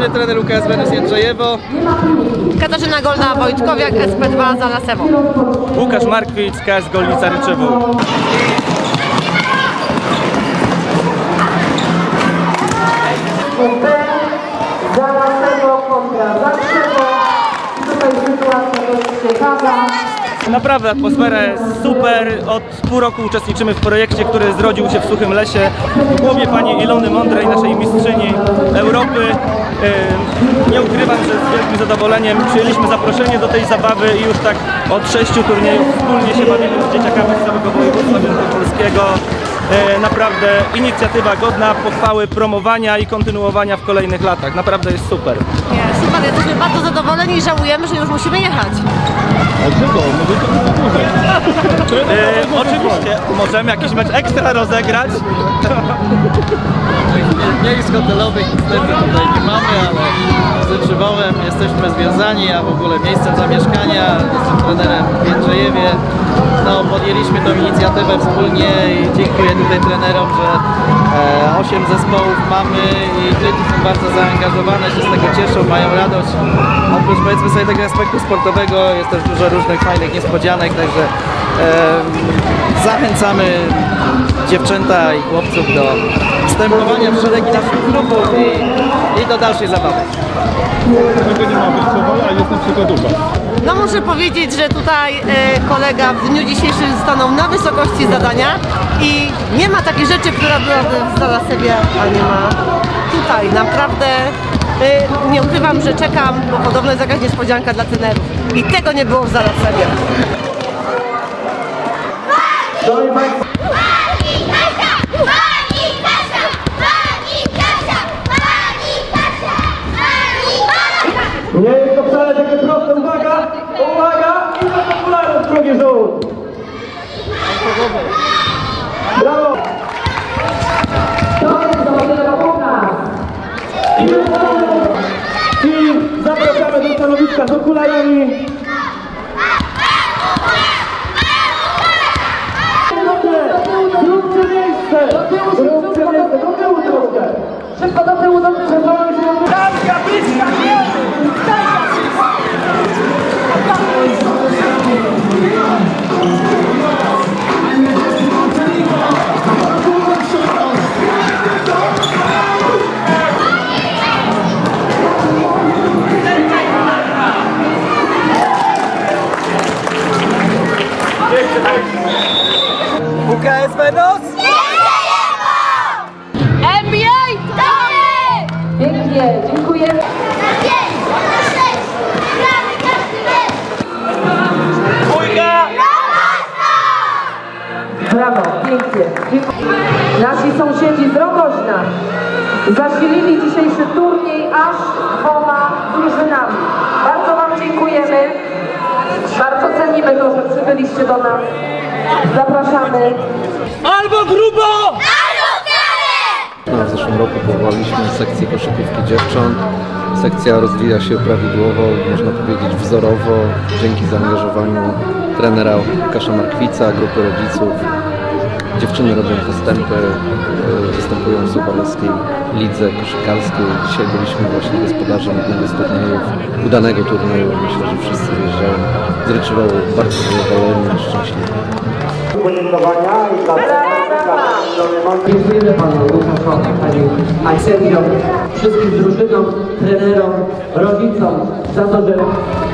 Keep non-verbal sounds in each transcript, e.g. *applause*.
mnie trener UKS Wenus Jędrzejewo. Katarzyna Golda Wojtkowiak, SP2 Zalasewo. Łukasz Markwicz, KS Golnica Ryczewo. Zalasewo kontra Zakrzewo. I tutaj sytuacja dość ciekawa. Naprawdę atmosfera jest super. Od pół roku uczestniczymy w projekcie, który zrodził się w Suchym Lesie. W głowie pani Ilony Mądrej, naszej mistrzyni Europy. Nie ukrywam, że z wielkim zadowoleniem przyjęliśmy zaproszenie do tej zabawy i już tak od sześciu turniejów wspólnie się bawimy z dzieciakami z całego województwa wielkopolskiego. Yy, Naprawdę inicjatywa godna pochwały, promowania i kontynuowania w kolejnych latach. Naprawdę jest super. Nie, super, jesteśmy bardzo zadowoleni i żałujemy, że już musimy jechać. Yy, oczywiście możemy jakiś mecz ekstra rozegrać. *laughs* Miejsc hotelowych niestety tutaj nie mamy, ale z Ryczywowem jesteśmy związani, a w ogóle miejscem zamieszkania, jestem trenerem w Jędrzejewie. No, podjęliśmy tą inicjatywę wspólnie i dziękuję tutaj trenerom, że e, 8 zespołów mamy i dzieci są bardzo zaangażowane, się z tego cieszą, mają radość. Oprócz powiedzmy sobie tego aspektu sportowego jest też dużo różnych fajnych niespodzianek, także e, zachęcamy dziewczęta i chłopców do wstępowania w szeregi naszych klubów i, i do dalszej zabawy. Tego nie ma być powoli, a jest na przykład. No muszę powiedzieć, że tutaj e, kolega w dniu dzisiejszym stanął na wysokości zadania i nie ma takiej rzeczy, która byłaby w Zalasewie, a nie ma tutaj. Naprawdę e, nie ukrywam, że czekam, bo podobno jest jakaś niespodzianka dla trenerów. I tego nie było w Zalasewie. Pani Kasia! Pani Kasia! Pani Kasia! Pani Kasia! Pani Kasia! Nie jest to wcale takie proste. Uwaga! Uwaga! I do popularów drugi rzut! Brawo! To jest zobaczenia pokaz! I zapraszamy do stanowiska z okularami. Zróbcie miejsce! Zróbcie miejsce! Do tyłu troszkę! Szybko do tyłu, do tyłu! Danka, bliska, UKS Wenus! NBA! Pięknie, każdy mecz! Dwójka! Brawo, pięknie. Dziękuję. Nasi sąsiedzi z Rogoźna zasilili dzisiejszy turniej aż dwoma drużynami. Bardzo Wam dziękujemy. Bardzo cenimy to, że przybyliście do nas. Zapraszamy. Albo grubo! No, w zeszłym roku powołaliśmy sekcję koszykówki dziewcząt. Sekcja rozwija się prawidłowo, można powiedzieć wzorowo, dzięki zaangażowaniu trenera Łukasza Markwica, grupy rodziców. Dziewczyny robią postępy, y, występują w Suwalowskiej Lidze Koszykarskiej. Dzisiaj byliśmy właśnie gospodarzem jednego z turniejów, udanego turnieju. Myślę, że wszyscy wyjeżdżają z Ryczywołu bardzo zadowoleni i dla Dziękujemy Panu Łukaszowi, Pani Akseliom, wszystkim drużynom, trenerom, rodzicom za to, że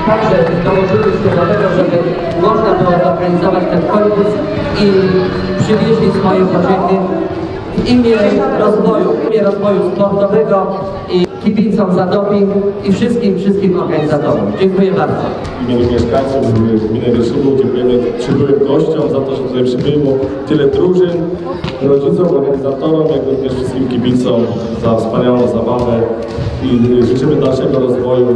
także dołożyliście do tego, żeby można było zorganizować ten konkurs i przywieźli swoje podzięki w imię rozwoju, w imię rozwoju sportowego i kibicom za doping i wszystkim, wszystkim organizatorom. Dziękuję bardzo. W imieniu mieszkańców gminy Ryszybów dziękujemy przybyłym gościom za to, że tutaj przybyło tyle drużyn, rodzicom, organizatorom, jak również wszystkim kibicom za wspaniałą zabawę i życzymy dalszego rozwoju.